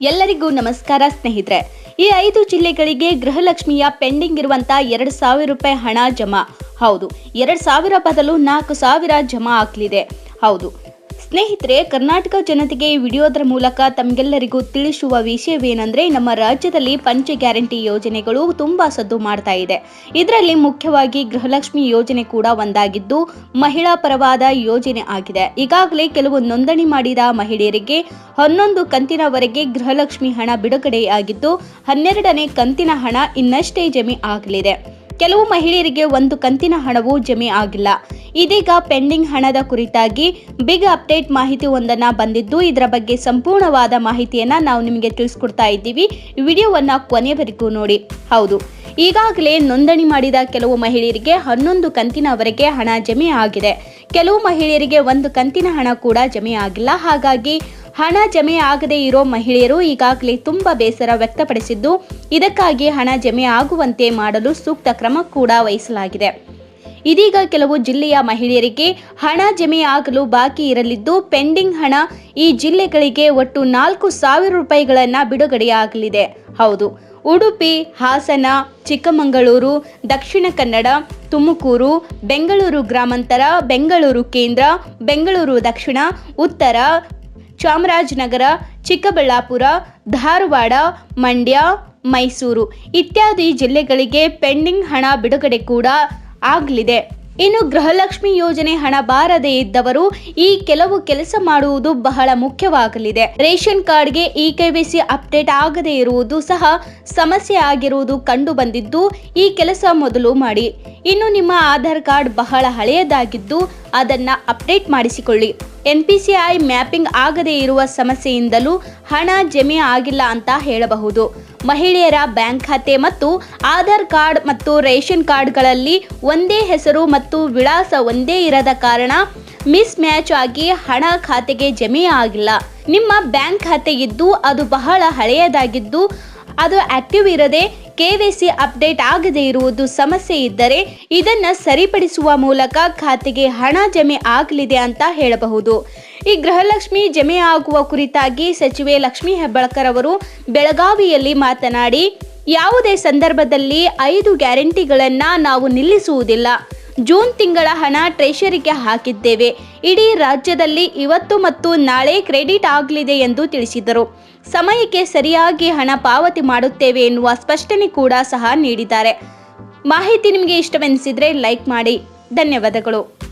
ಎಲ್ಲರಿಗೂ ನಮಸ್ಕಾರ ಸ್ನೇಹಿತರೆ. ಈ ಐದು ಜಿಲ್ಲೆಗಳಿಗೆ ಗೃಹಲಕ್ಷ್ಮಿಯ ಪೆಂಡಿಂಗ್ ಇರುವಂತ ಎರಡು ಸಾವಿರ ರೂಪಾಯಿ ಹಣ ಜಮಾ. ಹೌದು, ಎರಡು ಸಾವಿರ ಬದಲು ನಾಲ್ಕು ಸಾವಿರ ಜಮಾ ಆಗಲಿದೆ. ಹೌದು ಸ್ನೇಹಿತರೆ, ಕರ್ನಾಟಕ ಜನತೆಗೆ ಈ ವಿಡಿಯೋದ್ರ ಮೂಲಕ ತಮಗೆಲ್ಲರಿಗೂ ತಿಳಿಸುವ ವಿಷಯವೇನೆಂದರೆ, ನಮ್ಮ ರಾಜ್ಯದಲ್ಲಿ ಪಂಚ ಗ್ಯಾರಂಟಿ ಯೋಜನೆಗಳು ತುಂಬಾ ಸದ್ದು ಮಾಡ್ತಾ ಇದೆ. ಇದರಲ್ಲಿ ಮುಖ್ಯವಾಗಿ ಗೃಹಲಕ್ಷ್ಮಿ ಯೋಜನೆ ಕೂಡ ಒಂದಾಗಿದ್ದು, ಮಹಿಳಾ ಪರವಾದ ಯೋಜನೆ ಆಗಿದೆ. ಈಗಾಗಲೇ ಕೆಲವು ನೋಂದಣಿ ಮಾಡಿದ ಮಹಿಳೆಯರಿಗೆ ಹನ್ನೊಂದು ಕಂತಿನವರೆಗೆ ಗೃಹಲಕ್ಷ್ಮಿ ಹಣ ಬಿಡುಗಡೆಯಾಗಿದ್ದು, ಹನ್ನೆರಡನೇ ಕಂತಿನ ಹಣ ಇನ್ನಷ್ಟೇ ಜಮೆ ಆಗಲಿದೆ. ಕೆಲವು ಮಹಿಳೆಯರಿಗೆ ಒಂದು ಕಂತಿನ ಹಣವೂ ಜಮೆ ಆಗಿಲ್ಲ. ಇದೀಗ ಪೆಂಡಿಂಗ್ ಹಣದ ಕುರಿತಾಗಿ ಬಿಗ್ ಅಪ್ಡೇಟ್ ಮಾಹಿತಿ ಒಂದನ್ನ ಬಂದಿದ್ದು, ಇದರ ಬಗ್ಗೆ ಸಂಪೂರ್ಣವಾದ ಮಾಹಿತಿಯನ್ನ ನಾವು ನಿಮಗೆ ತಿಳಿಸ್ಕೊಡ್ತಾ ಇದ್ದೀವಿ. ವಿಡಿಯೋವನ್ನ ಕೊನೆವರೆಗೂ ನೋಡಿ. ಹೌದು, ಈಗಾಗಲೇ ನೋಂದಣಿ ಮಾಡಿದ ಕೆಲವು ಮಹಿಳೆಯರಿಗೆ ಹನ್ನೊಂದು ಕಂತಿನವರೆಗೆ ಹಣ ಜಮೆ ಆಗಿದೆ. ಕೆಲವು ಮಹಿಳೆಯರಿಗೆ ಒಂದು ಕಂತಿನ ಹಣ ಕೂಡ ಜಮೆ ಆಗಿಲ್ಲ. ಹಾಗಾಗಿ ಹಣ ಜಮೆ ಆಗದೇ ಇರೋ ಮಹಿಳೆಯರು ಈಗಾಗಲೇ ತುಂಬಾ ಬೇಸರ ವ್ಯಕ್ತಪಡಿಸಿದ್ದು, ಇದಕ್ಕಾಗಿ ಹಣ ಜಮೆ ಆಗುವಂತೆ ಮಾಡಲು ಸೂಕ್ತ ಕ್ರಮ ಕೂಡ ವಹಿಸಲಾಗಿದೆ. ಇದೀಗ ಕೆಲವು ಜಿಲ್ಲೆಯ ಮಹಿಳೆಯರಿಗೆ ಹಣ ಜಮೆ ಆಗಲು ಬಾಕಿ ಇರಲಿದ್ದು, ಪೆಂಡಿಂಗ್ ಹಣ ಈ ಜಿಲ್ಲೆಗಳಿಗೆ ಒಟ್ಟು ನಾಲ್ಕು ಸಾವಿರ ರೂಪಾಯಿಗಳನ್ನು ಬಿಡುಗಡೆಯಾಗಲಿದೆ. ಹೌದು, ಉಡುಪಿ, ಹಾಸನ, ಚಿಕ್ಕಮಗಳೂರು, ದಕ್ಷಿಣ ಕನ್ನಡ, ತುಮಕೂರು, ಬೆಂಗಳೂರು ಗ್ರಾಮಾಂತರ, ಬೆಂಗಳೂರು ಕೇಂದ್ರ, ಬೆಂಗಳೂರು ದಕ್ಷಿಣ, ಉತ್ತರ ಚಾಮರಾಜನಗರ, ಚಿಕ್ಕಬಳ್ಳಾಪುರ, ಧಾರವಾಡ, ಮಂಡ್ಯ, ಮೈಸೂರು ಇತ್ಯಾದಿ ಜಿಲ್ಲೆಗಳಿಗೆ ಪೆಂಡಿಂಗ್ ಹಣ ಬಿಡುಗಡೆ ಕೂಡ ಆಗಲಿದೆ. ಇನ್ನು ಗೃಹಲಕ್ಷ್ಮಿ ಯೋಜನೆ ಹಣ ಬಾರದೇ ಇದ್ದವರು ಈ ಕೆಲವು ಕೆಲಸ ಮಾಡುವುದು ಬಹಳ ಮುಖ್ಯವಾಗಲಿದೆ. ರೇಷನ್ ಕಾರ್ಡ್ಗೆ ಇ ಕೆವಿಸಿ ಅಪ್ಡೇಟ್ ಆಗದೇ ಇರುವುದು ಸಹ ಸಮಸ್ಯೆ ಆಗಿರುವುದು ಕಂಡು ಬಂದಿದ್ದು ಈ ಕೆಲಸ ಮೊದಲು ಮಾಡಿ. ಇನ್ನು ನಿಮ್ಮ ಆಧಾರ್ ಕಾರ್ಡ್ ಬಹಳ ಹಳೆಯದಾಗಿದ್ದು ಅದನ್ನ update ಮಾಡಿಸಿಕೊಳ್ಳಿ. N P C I mapping ಆಗದೇ ಇರುವ ಸಮಸ್ಯೆಯಿಂದಲೂ ಹಣ ಜಮೆ ಆಗಿಲ್ಲ ಅಂತ ಹೇಳಬಹುದು. ಮಹಿಳೆಯರ ಬ್ಯಾಂಕ್ ಖಾತೆ ಮತ್ತು ಆಧಾರ್ ಕಾರ್ಡ್ ಮತ್ತು ರೇಷನ್ ಕಾರ್ಡ್ಗಳಲ್ಲಿ ಒಂದೇ ಹೆಸರು ಮತ್ತು ವಿಳಾಸ ಒಂದೇ ಇರದ ಕಾರಣ ಮಿಸ್ ಮ್ಯಾಚ್ ಆಗಿ ಹಣ ಖಾತೆಗೆ ಜಮೆ ಆಗಿಲ್ಲ. ನಿಮ್ಮ ಬ್ಯಾಂಕ್ ಖಾತೆ ಇದ್ದು ಅದು ಬಹಳ ಹಳೆಯದಾಗಿದ್ದು ಅದು ಆಕ್ಟಿವ್ ಇರದೆ ಕೆವೈಸಿ ಅಪ್ಡೇಟ್ ಆಗದೇ ಇರುವುದು ಸಮಸ್ಯೆ ಇದ್ದರೆ ಇದನ್ನ ಸರಿಪಡಿಸುವ ಮೂಲಕ ಖಾತೆಗೆ ಹಣ ಜಮೆ ಆಗಲಿದೆ ಅಂತ ಹೇಳಬಹುದು. ಈ ಗೃಹಲಕ್ಷ್ಮಿ ಜಮೆ ಆಗುವ ಕುರಿತಾಗಿ ಸಚಿವೆ ಲಕ್ಷ್ಮೀ ಹೆಬ್ಬಾಳ್ಕರ್ ಅವರು ಬೆಳಗಾವಿಯಲ್ಲಿ ಮಾತನಾಡಿ, ಯಾವುದೇ ಸಂದರ್ಭದಲ್ಲಿ ಐದು ಗ್ಯಾರಂಟಿಗಳನ್ನು ನಾವು ನಿಲ್ಲಿಸುವುದಿಲ್ಲ. ಜೂನ್ ತಿಂಗಳ ಹಣ ಟ್ರೆಷರಿಗೆ ಹಾಕಿದ್ದೇವೆ. ಇಡೀ ರಾಜ್ಯದಲ್ಲಿ ಇವತ್ತು ಮತ್ತು ನಾಳೆ ಕ್ರೆಡಿಟ್ ಆಗಲಿದೆ ಎಂದು ತಿಳಿಸಿದರು. ಸಮಯಕ್ಕೆ ಸರಿಯಾಗಿ ಹಣ ಪಾವತಿ ಮಾಡುತ್ತೇವೆ ಎನ್ನುವ ಸ್ಪಷ್ಟನೆ ಕೂಡ ಸಹ ನೀಡಿದ್ದಾರೆ. ಮಾಹಿತಿ ನಿಮಗೆ ಇಷ್ಟವೆನಿಸಿದರೆ ಲೈಕ್ ಮಾಡಿ. ಧನ್ಯವಾದಗಳು.